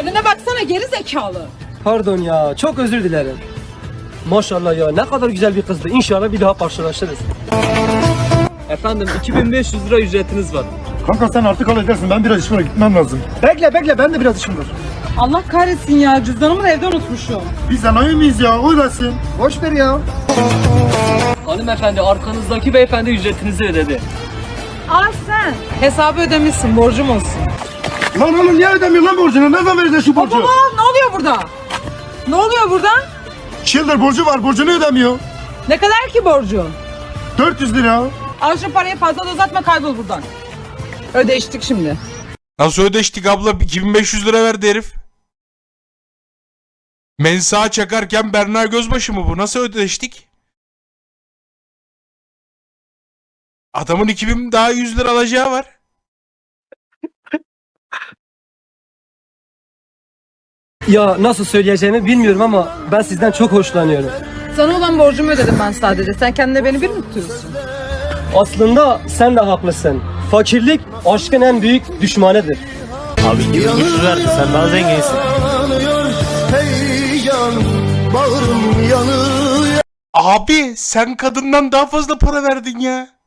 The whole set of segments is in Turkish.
Önüne baksana geri zekalı. Pardon ya çok özür dilerim. Maşallah ya ne kadar güzel bir kızdı. İnşallah bir daha karşılaşırız. Efendim 2500 lira ücretiniz var. Kanka sen artık halledersin. Ben biraz işime gitmem lazım. Bekle bekle ben de biraz işim var. Allah kahretsin ya cüzdanımı da evde unutmuşum. Biz sanayi miyiz ya? O versin. Boş ver ya. Hanımefendi arkanızdaki beyefendi ücretinizi ödedi. Aa sen. Hesabı ödemişsin borcum olsun. Lan oğlum niye ödemiyor lan borcunu? Ne zaman vereceksin şu borcu? Baba ne oluyor burada? Ne oluyor burada? Şilder borcu var. Borcunu ödemiyor. Ne kadar ki borcu? 400 lira. Al şu parayı fazla da uzatma kaybol buradan. Ödeştik şimdi. Nasıl ödeştik abla? 2500 lira verdi herif. Mensa çakarken Berna Gözbaşı mı bu? Nasıl ödeştik? Adamın 2000 daha 100 lira alacağı var. Ya nasıl söyleyeceğimi bilmiyorum ama ben sizden çok hoşlanıyorum. Sana olan borcumu ödedim ben sadece. Sen kendine beni bir mi tutuyorsun? Aslında sen de haklısın. Fakirlik aşkın en büyük düşmanıdır. Abi 2500 verdi sen daha zenginsin. Abi sen kadından daha fazla para verdin ya.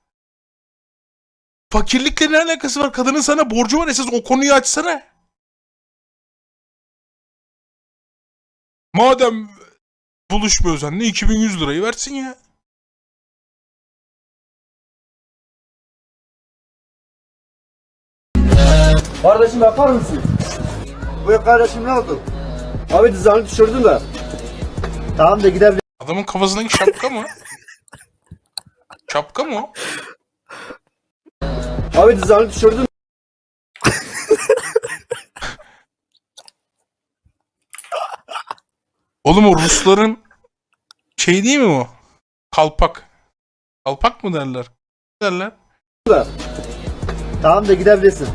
Fakirlikle ne alakası var? Kadının sana borcu var esas o konuyu açsana. Madem buluşmuyorsan ne 2100 lirayı versin ya. Kardeşim yapar mısın? Buyur kardeşim ne oldu? Abi dizanı düşürdün de. Tamam da gidelim. Adamın kafasındaki şapka mı? Şapka mı o? Abi dizanı düşürdün. Oğlum o Rusların şey değil mi o? Kalpak. Kalpak mı derler? Ne derler? de. Tamam da gidebilirsin.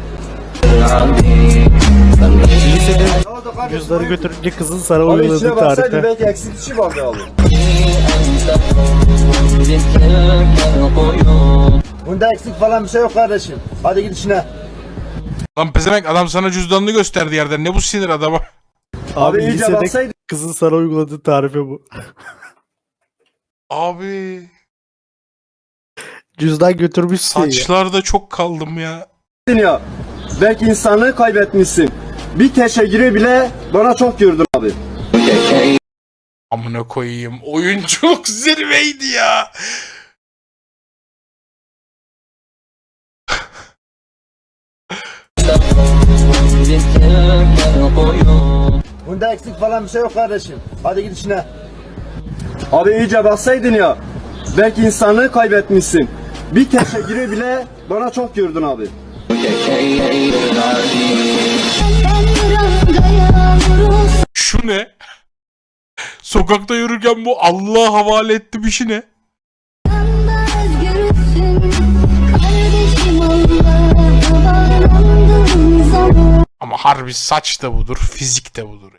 Cüzdanı götürünce kızın sana Abi içine uyguladığı belki eksik bir şey vardı abi. Bunda eksik falan bir şey yok kardeşim. Hadi git işine. Lan pezevenk adam sana cüzdanını gösterdi yerden. Ne bu sinir adama? Abi Abi iyice lisede baksaydın. kızın sana uyguladığı tarife bu. Abi Cüzdan götürmüşsün ya. saçlarda çok kaldım ya. ya. Belki insanlığı kaybetmişsin. Bir teşekkürü bile bana çok gördün abi. Amına koyayım. Oyunculuk zirveydi ya. Bunda eksik falan bir şey yok kardeşim. Hadi git işine. Abi iyice baksaydın ya. Belki insanlığı kaybetmişsin. Bir teşekkürü bile bana çok gördün abi. Şu ne? Sokakta yürürken bu Allah'a havale etti bir şey ne? Harbi saç da budur, fizik de budur.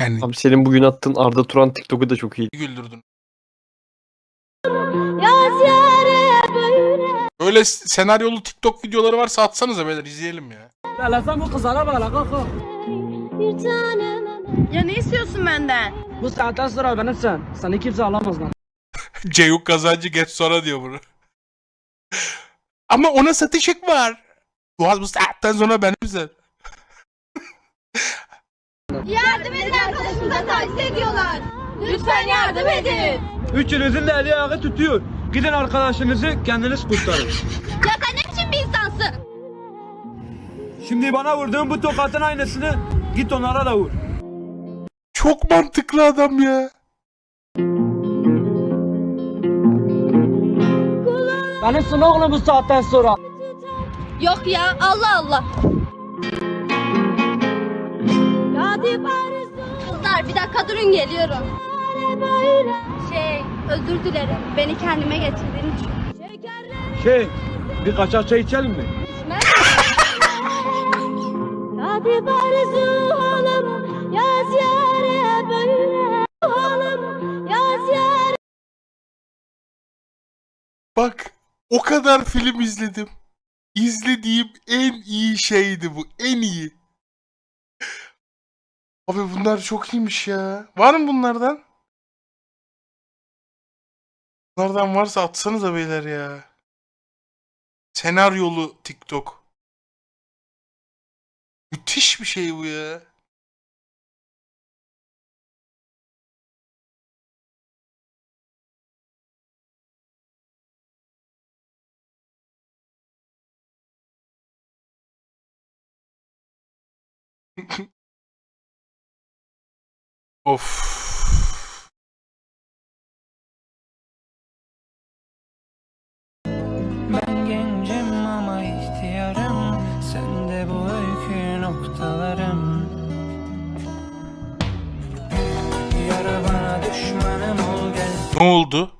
Yani Abi senin bugün attığın Arda Turan TikTok'u da çok iyi. güldürdün. Öyle senaryolu TikTok videoları varsa atsanıza beyler izleyelim ya. Hele sen bu kızlara bak la kalk Ya ne istiyorsun benden? Bu saatten sonra benimsen. Seni kimse alamaz lan. Ceyhun kazancı geç sonra diyor bunu. Ama ona satış hak var. Bu bu saatten sonra benim sen. Yardım edin arkadaşımıza taciz ediyorlar. Lütfen yardım edin. Üçünüzün de eli ayağı tutuyor. Gidin arkadaşınızı kendiniz kurtarın. Ya sen ne biçim bir insansın? Şimdi bana vurduğun bu tokatın aynısını git onlara da vur. Çok mantıklı adam ya. Benimsin oğlum bu saatten sonra. Yok ya Allah Allah. Kızlar bir dakika durun geliyorum. Şey özür dilerim beni kendime getirdiğin için. Şey, bir kaçak çay içelim mi? Hadi bari oğlum yaz yare böyle Bak o kadar film izledim. İzlediğim en iyi şeydi bu. En iyi. Abi bunlar çok iyiymiş ya. Var mı bunlardan? Bunlardan varsa atsanıza beyler ya. Senaryolu TikTok. Müthiş bir şey bu ya. Of. Ben gencim ama ihtiyarım Sen de bu öykü noktalarım Yara bana düşmanım ol gel Ne oldu?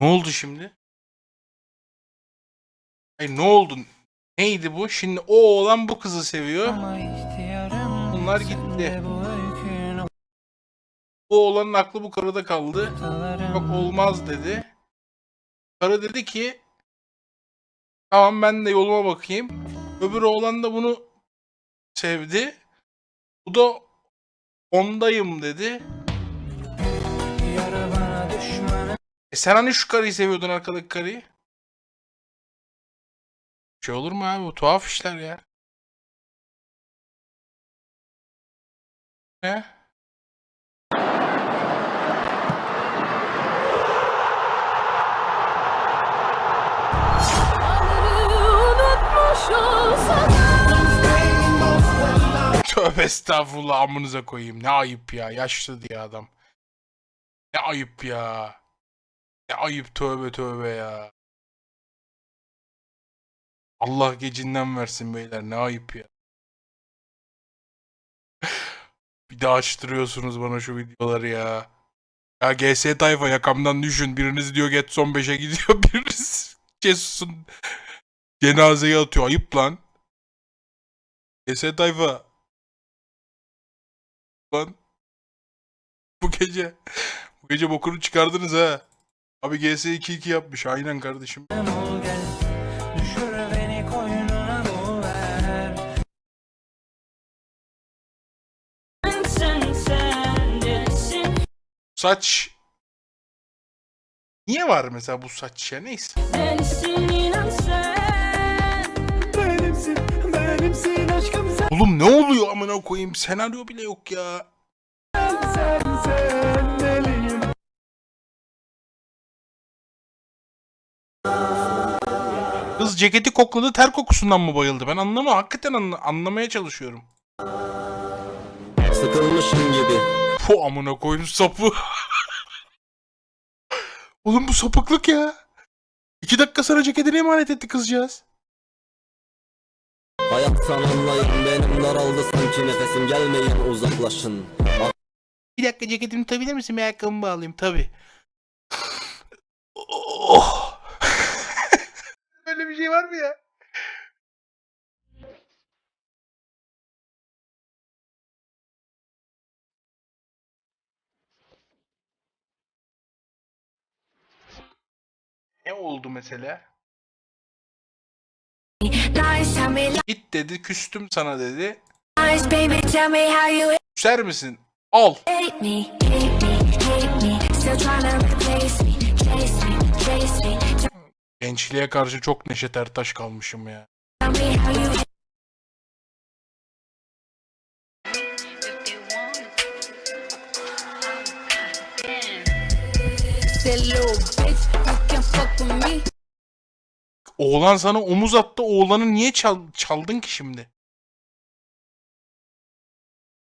Ne oldu şimdi? Hayır ne oldu? Neydi bu? Şimdi o oğlan bu kızı seviyor. Bunlar gitti. bu oğlanın aklı bu karıda kaldı. Yok olmaz dedi. Karı dedi ki tamam ben de yoluma bakayım. Öbür oğlan da bunu sevdi. Bu da ondayım dedi. E sen hani şu karıyı seviyordun arkadaki karıyı? Şey olur mu abi? Bu tuhaf işler ya. Ne? Tövbe estağfurullah amınıza koyayım. Ne ayıp ya. Yaşlı diye adam. Ne ayıp ya. Ne ayıp tövbe tövbe ya. Allah gecinden versin beyler. Ne ayıp ya. Bir daha açtırıyorsunuz bana şu videoları ya. Ya GS tayfa yakamdan düşün. Biriniz diyor get son 5'e gidiyor. Biriniz Cesus'un cenazeyi atıyor. Ayıp lan. GS tayfa. Lan. Bu gece. Bu gece bokunu çıkardınız ha. Abi GS 2-2 yapmış. Aynen kardeşim. Saç. Niye var mesela bu saç ya? Neyse. Oğlum ne oluyor amına koyayım? Senaryo bile yok ya. Kız ceketi kokladı ter kokusundan mı bayıldı? Ben anlamam. Hakikaten anla- anlamaya çalışıyorum. Sıkılmışım gibi. Fu amına koyayım sapı. Oğlum bu sapıklık ya. İki dakika sonra ceketini emanet etti kızcağız. Hayattan anlayın benim daraldı sanki nefesim gelmeyin uzaklaşın. Bir dakika ceketimi tutabilir misin? Bir ayakkabımı bağlayayım. Tabii. oh. Böyle bir şey var mı ya? Oldu mesela? Git dedi, küstüm sana dedi. Küser misin? Al. Gençliğe karşı çok Neşet Ertaş kalmışım ya. Oğlan sana omuz attı. Oğlanı niye çal- çaldın ki şimdi?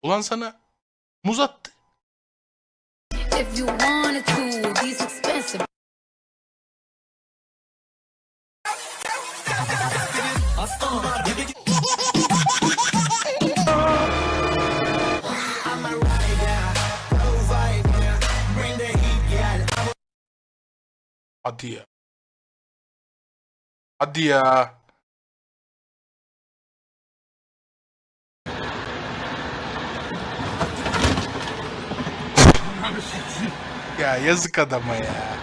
Oğlan sana omuz attı. If Hadi ya. Hadi ya. ya yazık adama ya.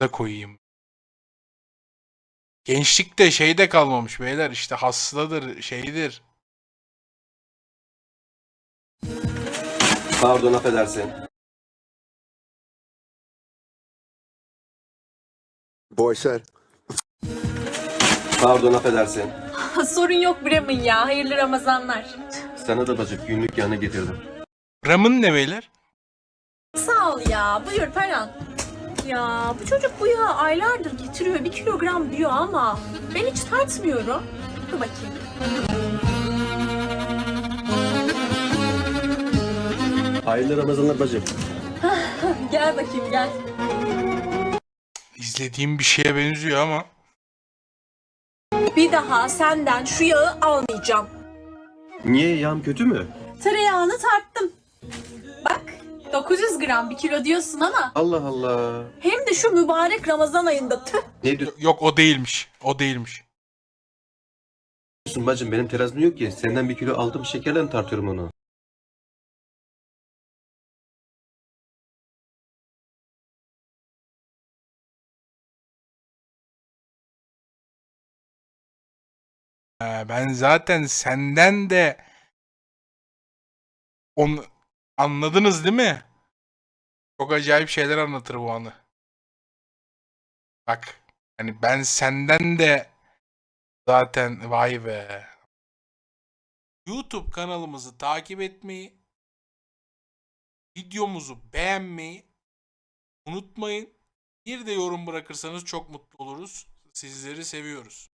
Amınıza koyayım. Gençlikte şey de kalmamış beyler işte hastadır şeydir. Pardon affedersin. Boyser. Pardon affedersin. Sorun yok Bremen ya, hayırlı Ramazanlar. Sana da bacık günlük yanı getirdim. Ramın ne beyler? Sağ ol ya, buyur Ferhan. Ya bu çocuk bu ya aylardır getiriyor bir kilogram diyor ama ben hiç tartmıyorum. Dur bakayım. Hayırlı Ramazanlar bacım. Gel bakayım gel. İzlediğim bir şeye benziyor ama. Bir daha senden şu yağı almayacağım. Niye yağım kötü mü? Tereyağını tarttım. Bak 900 gram bir kilo diyorsun ama Allah Allah. hem de şu mübarek Ramazan ayında tüh. Ne diyorsun Yok o değilmiş. O değilmiş. bacım benim terazim yok ki. Senden bir kilo aldım şekerle mi tartıyorum onu? Ha, ben zaten senden de onu anladınız değil mi? Çok acayip şeyler anlatır bu anı. Bak hani ben senden de zaten vay be. YouTube kanalımızı takip etmeyi, videomuzu beğenmeyi unutmayın. Bir de yorum bırakırsanız çok mutlu oluruz. Sizleri seviyoruz.